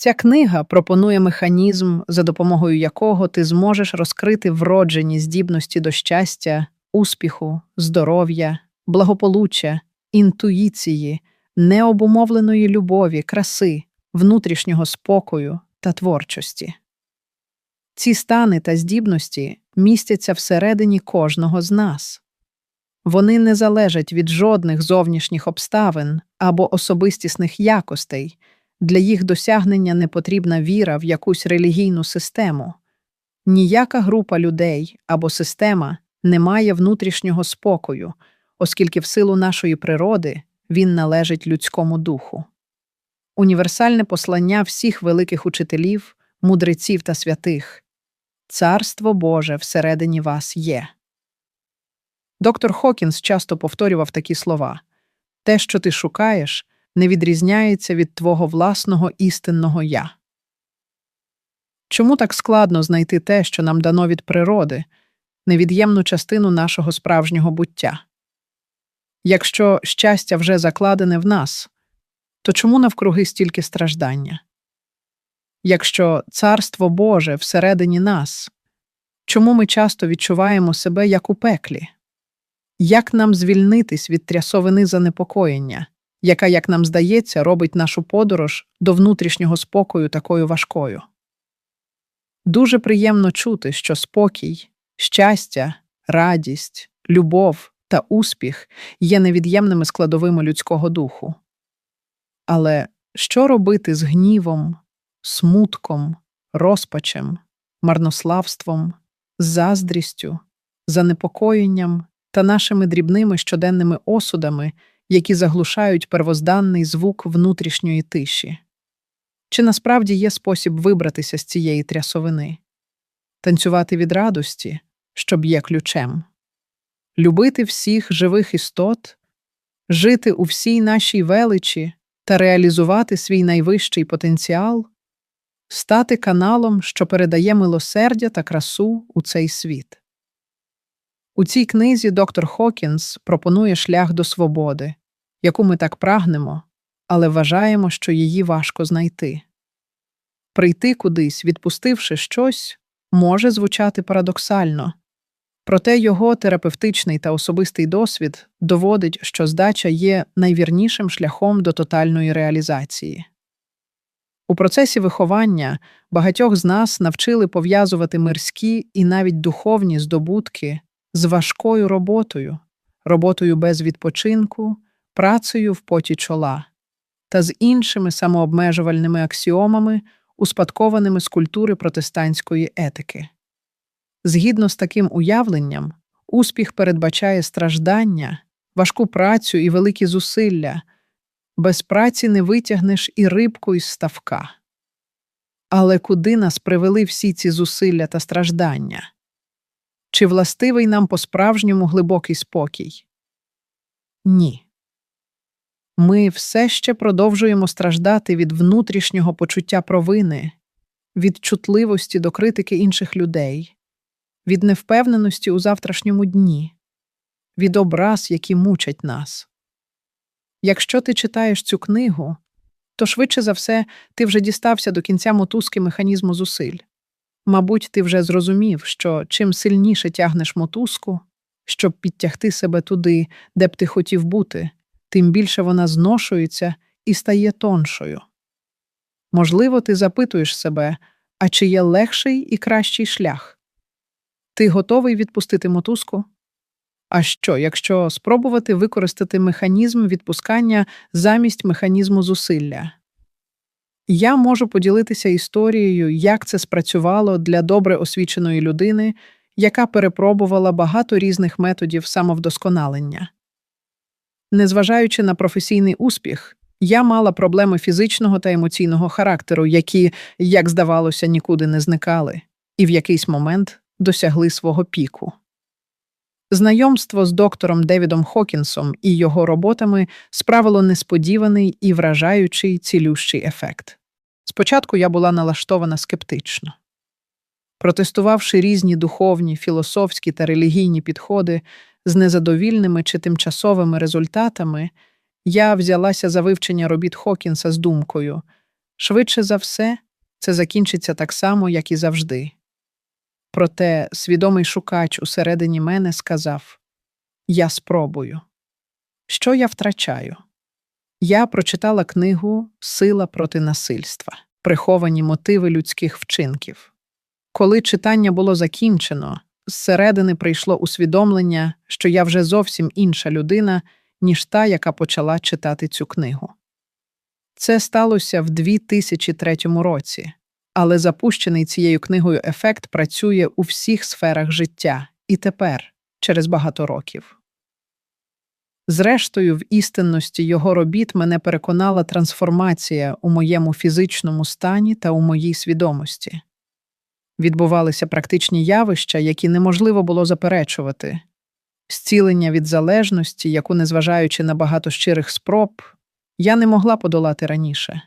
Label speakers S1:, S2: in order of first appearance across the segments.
S1: Ця книга пропонує механізм, за допомогою якого ти зможеш розкрити вроджені здібності до щастя, успіху, здоров'я, благополуччя, інтуїції, необумовленої любові, краси, внутрішнього спокою та творчості. Ці стани та здібності містяться всередині кожного з нас. Вони не залежать від жодних зовнішніх обставин або особистісних якостей, для їх досягнення не потрібна віра в якусь релігійну систему. Ніяка група людей або система не має внутрішнього спокою, оскільки в силу нашої природи він належить людському духу. Універсальне послання всіх великих учителів, мудреців та святих Царство Боже всередині вас є. Доктор Хокінс часто повторював такі слова те, що ти шукаєш, не відрізняється від твого власного істинного я. Чому так складно знайти те, що нам дано від природи, невід'ємну частину нашого справжнього буття? Якщо щастя вже закладене в нас, то чому навкруги стільки страждання? Якщо Царство Боже всередині нас, чому ми часто відчуваємо себе як у пеклі? Як нам звільнитись від трясовини занепокоєння, яка, як нам здається, робить нашу подорож до внутрішнього спокою такою важкою? Дуже приємно чути, що спокій, щастя, радість, любов та успіх є невід'ємними складовими людського духу. Але що робити з гнівом, смутком, розпачем, марнославством, заздрістю, занепокоєнням та нашими дрібними щоденними осудами, які заглушають первозданний звук внутрішньої тиші? Чи насправді є спосіб вибратися з цієї трясовини, танцювати від радості, що б'є ключем, любити всіх живих істот, жити у всій нашій величі та реалізувати свій найвищий потенціал, стати каналом, що передає милосердя та красу у цей світ. У цій книзі доктор Хокінс пропонує шлях до свободи, яку ми так прагнемо, але вважаємо, що її важко знайти. Прийти кудись, відпустивши щось, може звучати парадоксально, проте його терапевтичний та особистий досвід доводить, що здача є найвірнішим шляхом до тотальної реалізації. У процесі виховання багатьох з нас навчили пов'язувати мирські і навіть духовні здобутки з важкою роботою, роботою без відпочинку, працею в поті чола та з іншими самообмежувальними аксіомами, успадкованими з культури протестантської етики. Згідно з таким уявленням, успіх передбачає страждання, важку працю і великі зусилля. Без праці не витягнеш і рибку із ставка. Але куди нас привели всі ці зусилля та страждання? Чи властивий нам по-справжньому глибокий спокій? Ні. Ми все ще продовжуємо страждати від внутрішнього почуття провини, від чутливості до критики інших людей, від невпевненості у завтрашньому дні, від образ, які мучать нас. Якщо ти читаєш цю книгу, то швидше за все ти вже дістався до кінця мотузки механізму зусиль. Мабуть, ти вже зрозумів, що чим сильніше тягнеш мотузку, щоб підтягти себе туди, де б ти хотів бути, тим більше вона зношується і стає тоншою. Можливо, ти запитуєш себе, а чи є легший і кращий шлях? Ти готовий відпустити мотузку? А що, якщо спробувати використати механізм відпускання замість механізму зусилля? Я можу поділитися історією, як це спрацювало для добре освіченої людини, яка перепробувала багато різних методів самовдосконалення. Незважаючи на професійний успіх, я мала проблеми фізичного та емоційного характеру, які, як здавалося, нікуди не зникали, і в якийсь момент досягли свого піку. Знайомство з доктором Девідом Хокінсом і його роботами справило несподіваний і вражаючий цілющий ефект. Спочатку я була налаштована скептично. Протестувавши різні духовні, філософські та релігійні підходи з незадовільними чи тимчасовими результатами, я взялася за вивчення робіт Хокінса з думкою Швидше за все, це закінчиться так само, як і завжди. Проте свідомий шукач усередині мене сказав Я спробую. Що я втрачаю? Я прочитала книгу Сила проти насильства, приховані мотиви людських вчинків. Коли читання було закінчено, зсередини прийшло усвідомлення, що я вже зовсім інша людина, ніж та, яка почала читати цю книгу. Це сталося в 2003 році, але запущений цією книгою ефект працює у всіх сферах життя і тепер, через багато років. Зрештою, в істинності його робіт мене переконала трансформація у моєму фізичному стані та у моїй свідомості. Відбувалися практичні явища, які неможливо було заперечувати, зцілення від залежності, яку, незважаючи на багато щирих спроб, я не могла подолати раніше,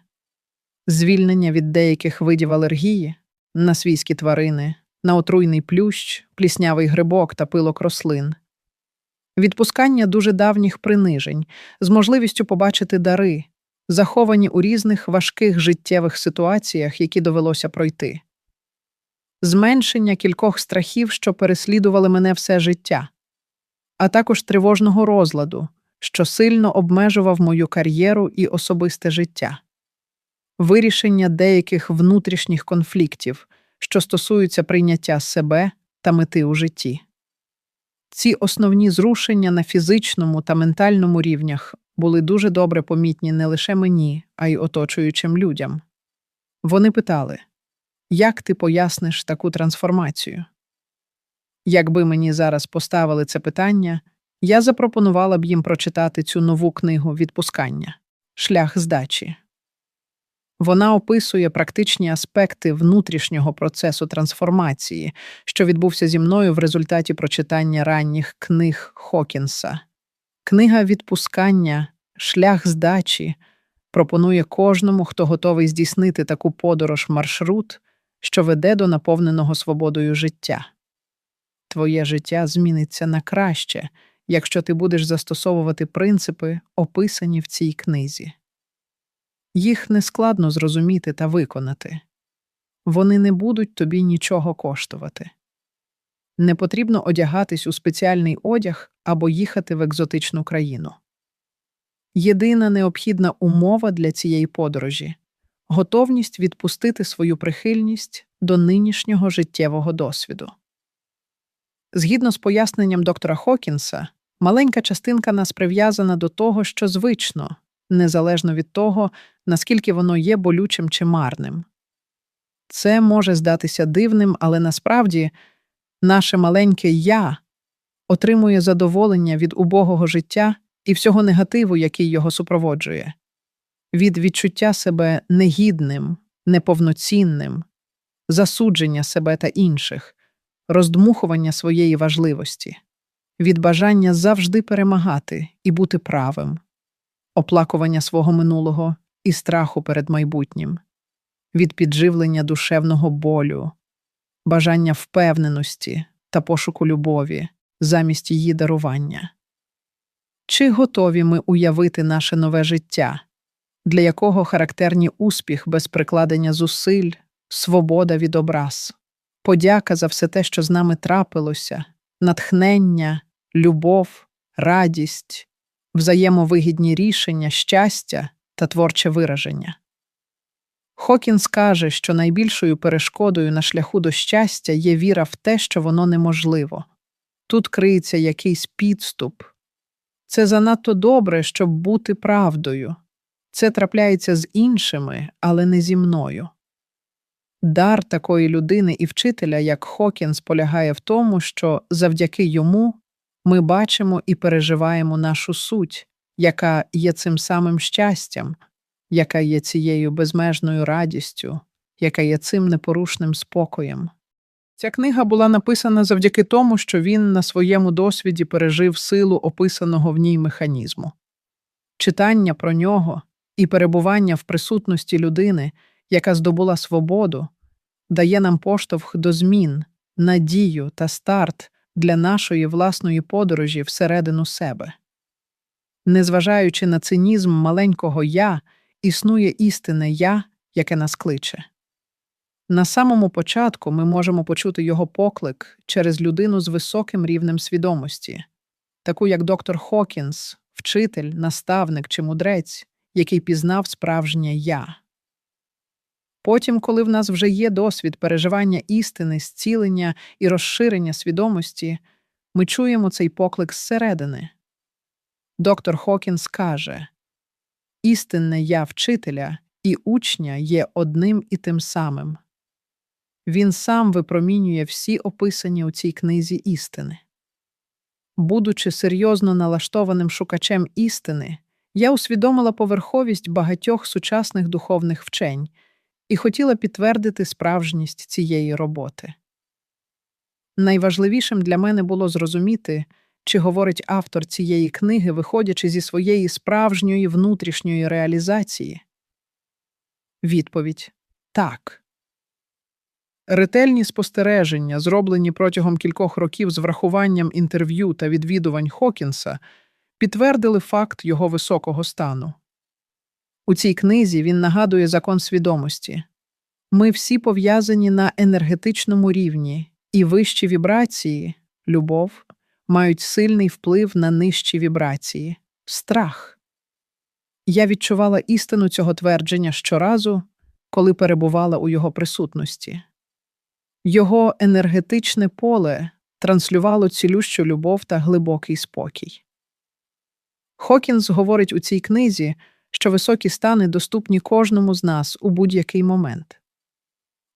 S1: звільнення від деяких видів алергії на свійські тварини, на отруйний плющ, пліснявий грибок та пилок рослин. Відпускання дуже давніх принижень, з можливістю побачити дари, заховані у різних важких життєвих ситуаціях, які довелося пройти, зменшення кількох страхів, що переслідували мене все життя, а також тривожного розладу, що сильно обмежував мою кар'єру і особисте життя, вирішення деяких внутрішніх конфліктів, що стосуються прийняття себе та мети у житті. Ці основні зрушення на фізичному та ментальному рівнях були дуже добре помітні не лише мені, а й оточуючим людям. Вони питали, як ти поясниш таку трансформацію? Якби мені зараз поставили це питання, я запропонувала б їм прочитати цю нову книгу відпускання Шлях здачі. Вона описує практичні аспекти внутрішнього процесу трансформації, що відбувся зі мною в результаті прочитання ранніх книг Хокінса. Книга відпускання, шлях здачі пропонує кожному, хто готовий здійснити таку подорож маршрут, що веде до наповненого свободою життя. Твоє життя зміниться на краще, якщо ти будеш застосовувати принципи, описані в цій книзі. Їх нескладно зрозуміти та виконати вони не будуть тобі нічого коштувати. Не потрібно одягатись у спеціальний одяг або їхати в екзотичну країну. Єдина необхідна умова для цієї подорожі готовність відпустити свою прихильність до нинішнього життєвого досвіду. Згідно з поясненням доктора Хокінса, маленька частинка нас прив'язана до того, що звично, незалежно від того, наскільки воно є болючим чи марним. Це може здатися дивним, але насправді наше маленьке я отримує задоволення від убогого життя і всього негативу, який його супроводжує, від відчуття себе негідним, неповноцінним, засудження себе та інших, роздмухування своєї важливості, від бажання завжди перемагати і бути правим оплакування свого минулого і страху перед майбутнім, від підживлення душевного болю, бажання впевненості та пошуку любові замість її дарування. Чи готові ми уявити наше нове життя, для якого характерні успіх без прикладення зусиль, свобода від образ, подяка за все те, що з нами трапилося, натхнення, любов, радість, взаємовигідні рішення, щастя та творче вираження. Хокінс каже, що найбільшою перешкодою на шляху до щастя є віра в те, що воно неможливо. Тут криється якийсь підступ. Це занадто добре, щоб бути правдою. Це трапляється з іншими, але не зі мною. Дар такої людини і вчителя, як Хокінс, полягає в тому, що завдяки йому ми бачимо і переживаємо нашу суть, яка є цим самим щастям, яка є цією безмежною радістю, яка є цим непорушним спокоєм. Ця книга була написана завдяки тому, що він на своєму досвіді пережив силу описаного в ній механізму. Читання про нього і перебування в присутності людини, яка здобула свободу, дає нам поштовх до змін, надію та старт для нашої власної подорожі всередину себе. Незважаючи на цинізм маленького я, існує істинне я, яке нас кличе. На самому початку ми можемо почути його поклик через людину з високим рівнем свідомості, таку як доктор Хокінс, вчитель, наставник чи мудрець, який пізнав справжнє я. Потім, коли в нас вже є досвід переживання істини, зцілення і розширення свідомості, ми чуємо цей поклик зсередини. Доктор Хокінс каже істинне я вчителя і учня є одним і тим самим. Він сам випромінює всі описані у цій книзі істини. Будучи серйозно налаштованим шукачем істини, я усвідомила поверховість багатьох сучасних духовних вчень і хотіла підтвердити справжність цієї роботи. Найважливішим для мене було зрозуміти, чи говорить автор цієї книги, виходячи зі своєї справжньої внутрішньої реалізації. Відповідь так. Ретельні спостереження, зроблені протягом кількох років з врахуванням інтерв'ю та відвідувань Хокінса, підтвердили факт його високого стану. У цій книзі він нагадує закон свідомості ми всі пов'язані на енергетичному рівні, і вищі вібрації, любов, мають сильний вплив на нижчі вібрації, страх. Я відчувала істину цього твердження щоразу, коли перебувала у його присутності. Його енергетичне поле транслювало цілющу любов та глибокий спокій. Хокінс говорить у цій книзі, що високі стани доступні кожному з нас у будь-який момент.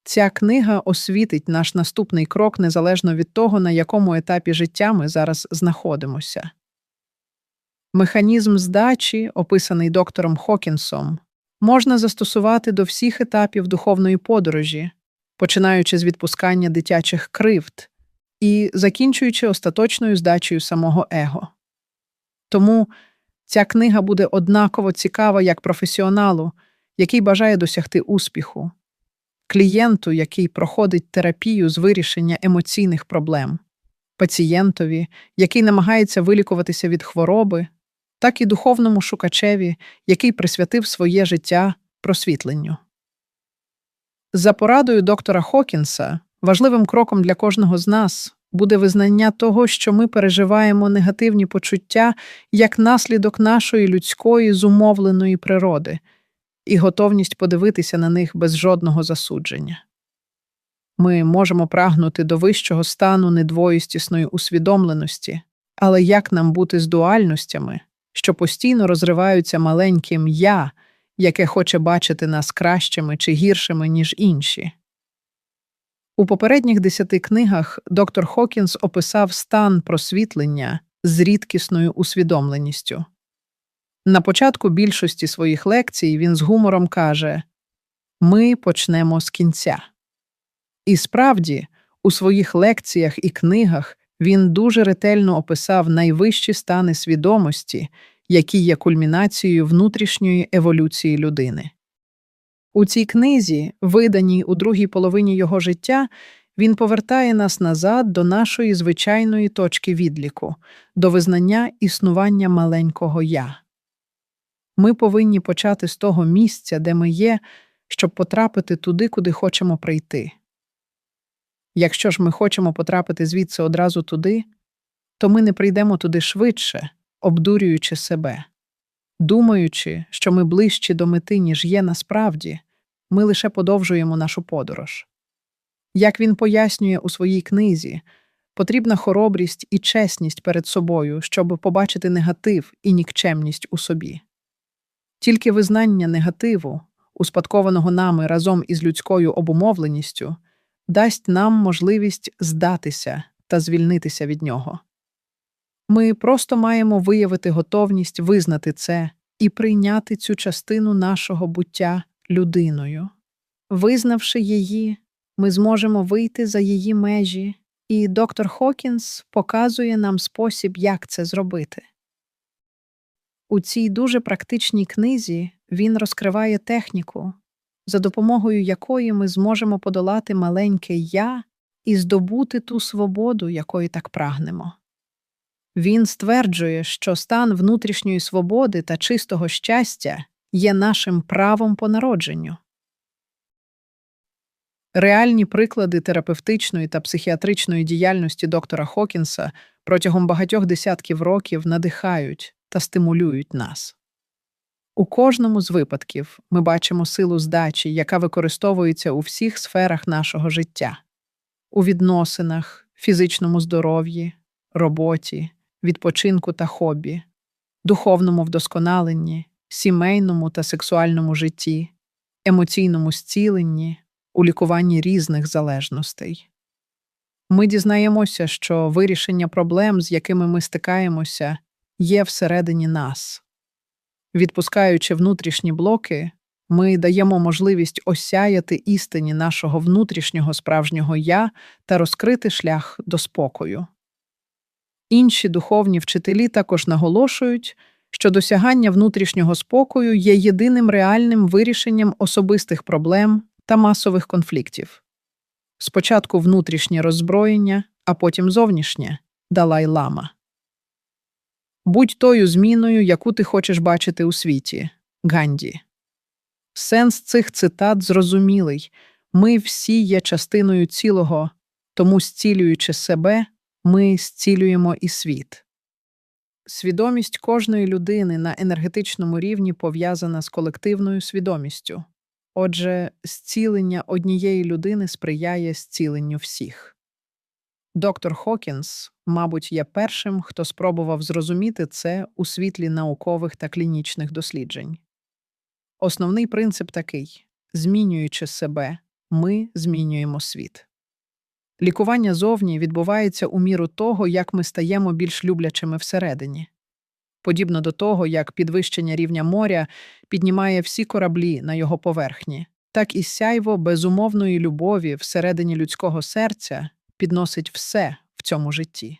S1: Ця книга освітить наш наступний крок незалежно від того, на якому етапі життя ми зараз знаходимося. Механізм здачі, описаний доктором Хокінсом, можна застосувати до всіх етапів духовної подорожі, починаючи з відпускання дитячих кривд і закінчуючи остаточною здачею самого его. Тому ця книга буде однаково цікава як професіоналу, який бажає досягти успіху, клієнту, який проходить терапію з вирішення емоційних проблем, пацієнтові, який намагається вилікуватися від хвороби, так і духовному шукачеві, який присвятив своє життя просвітленню. За порадою доктора Хокінса, важливим кроком для кожного з нас буде визнання того, що ми переживаємо негативні почуття як наслідок нашої людської зумовленої природи, і готовність подивитися на них без жодного засудження. Ми можемо прагнути до вищого стану недвоїстісної усвідомленості, але як нам бути з дуальностями, що постійно розриваються маленьким я, яке хоче бачити нас кращими чи гіршими, ніж інші? У попередніх десяти книгах доктор Хокінс описав стан просвітлення з рідкісною усвідомленістю. На початку більшості своїх лекцій він з гумором каже Ми почнемо з кінця. І справді, у своїх лекціях і книгах він дуже ретельно описав найвищі стани свідомості, які є кульмінацією внутрішньої еволюції людини. У цій книзі, виданій у другій половині його життя, він повертає нас назад до нашої звичайної точки відліку, до визнання існування маленького я. Ми повинні почати з того місця, де ми є, щоб потрапити туди, куди хочемо прийти. Якщо ж ми хочемо потрапити звідси одразу туди, то ми не прийдемо туди швидше, обдурюючи себе. Думаючи, що ми ближчі до мети, ніж є насправді, ми лише подовжуємо нашу подорож. Як він пояснює у своїй книзі, потрібна хоробрість і чесність перед собою, щоб побачити негатив і нікчемність у собі. Тільки визнання негативу, успадкованого нами разом із людською обумовленістю, дасть нам можливість здатися та звільнитися від нього. Ми просто маємо виявити готовність визнати це і прийняти цю частину нашого буття людиною. Визнавши її, ми зможемо вийти за її межі, і доктор Хокінс показує нам спосіб, як це зробити. У цій дуже практичній книзі він розкриває техніку, за допомогою якої ми зможемо подолати маленьке я і здобути ту свободу, якої так прагнемо. Він стверджує, що стан внутрішньої свободи та чистого щастя є нашим правом по народженню. Реальні приклади терапевтичної та психіатричної діяльності доктора Хокінса протягом багатьох десятків років надихають та стимулюють нас. У кожному з випадків ми бачимо силу здачі, яка використовується у всіх сферах нашого життя у відносинах, фізичному здоров'ї, роботі, відпочинку та хобі, духовному вдосконаленні, сімейному та сексуальному житті, емоційному зціленні, у лікуванні різних залежностей. Ми дізнаємося, що вирішення проблем, з якими ми стикаємося, є всередині нас. Відпускаючи внутрішні блоки, ми даємо можливість осяяти істині нашого внутрішнього справжнього я та розкрити шлях до спокою. Інші духовні вчителі також наголошують, що досягання внутрішнього спокою є єдиним реальним вирішенням особистих проблем та масових конфліктів. Спочатку внутрішнє роззброєння, а потім зовнішнє Далай Лама. Будь тою зміною, яку ти хочеш бачити у світі Ганді. Сенс цих цитат зрозумілий ми всі є частиною цілого, тому, зцілюючи себе, ми зцілюємо і світ. Свідомість кожної людини на енергетичному рівні пов'язана з колективною свідомістю. Отже, зцілення однієї людини сприяє зціленню всіх. Доктор Хокінс, мабуть, є першим, хто спробував зрозуміти це у світлі наукових та клінічних досліджень. Основний принцип такий змінюючи себе, ми змінюємо світ. Лікування зовні відбувається у міру того, як ми стаємо більш люблячими всередині. Подібно до того, як підвищення рівня моря піднімає всі кораблі на його поверхні, так і сяйво безумовної любові всередині людського серця підносить все в цьому житті.